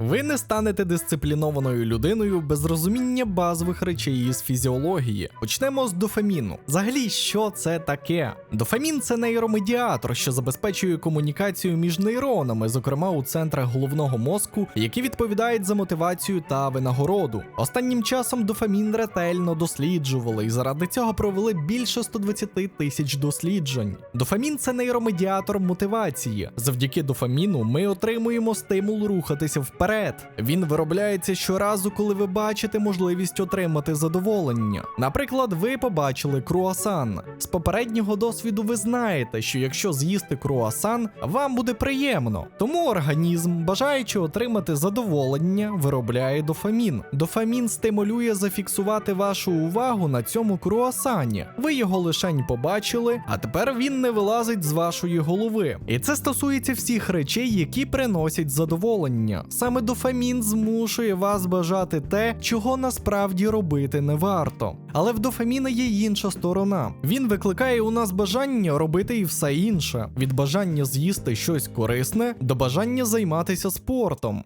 Ви не станете дисциплінованою людиною без розуміння базових речей із фізіології. Почнемо з дофаміну. Взагалі, що це таке? Дофамін це нейромедіатор, що забезпечує комунікацію між нейронами, зокрема у центрах головного мозку, які відповідають за мотивацію та винагороду. Останнім часом дофамін ретельно досліджували і заради цього провели більше 120 тисяч досліджень. Дофамін це нейромедіатор мотивації. Завдяки дофаміну ми отримуємо стимул рухатися вперед. Він виробляється щоразу, коли ви бачите можливість отримати задоволення. Наприклад, ви побачили круасан. З попереднього досвіду ви знаєте, що якщо з'їсти круасан, вам буде приємно. Тому організм, бажаючи отримати задоволення, виробляє дофамін. Дофамін стимулює зафіксувати вашу увагу на цьому круасані. Ви його лишень побачили, а тепер він не вилазить з вашої голови. І це стосується всіх речей, які приносять задоволення. Саме дофамін змушує вас бажати те, чого насправді робити не варто. Але в дофаміна є інша сторона. Він викликає у нас бажання робити і все інше: від бажання з'їсти щось корисне до бажання займатися спортом.